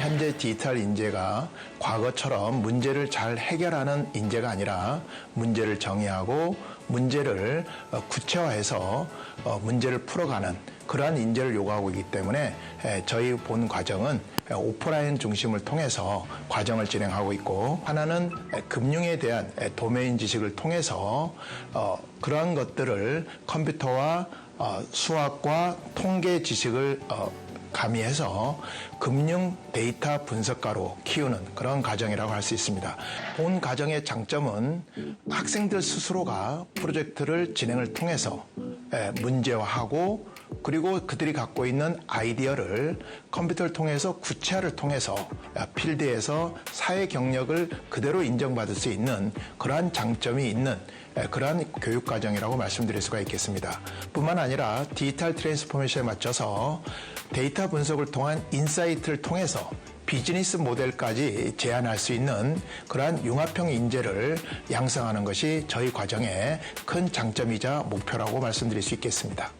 현재 디지털 인재가 과거처럼 문제를 잘 해결하는 인재가 아니라 문제를 정의하고 문제를 어, 구체화해서 어, 문제를 풀어가는 그러한 인재를 요구하고 있기 때문에 에, 저희 본 과정은 에, 오프라인 중심을 통해서 과정을 진행하고 있고 하나는 에, 금융에 대한 에, 도메인 지식을 통해서 어, 그러한 것들을 컴퓨터와 어, 수학과 통계 지식을 어, 가미해서 금융 데이터 분석가로 키우는 그런 과정이라고 할 수 있습니다. 본 과정의 장점은 학생들 스스로가 프로젝트를 진행을 통해서 에, 문제화하고 그리고 그들이 갖고 있는 아이디어를 컴퓨터를 통해서 구체화를 통해서 필드에서 사회 경력을 그대로 인정받을 수 있는 그러한 장점이 있는 에, 그러한 교육 과정이라고 말씀드릴 수가 있겠습니다. 뿐만 아니라 디지털 트랜스포메이션에 맞춰서 데이터 분석을 통한 인사이트를 통해서 비즈니스 모델까지 제안할 수 있는 그러한 융합형 인재를 양성하는 것이 저희 과정의 큰 장점이자 목표라고 말씀드릴 수 있겠습니다.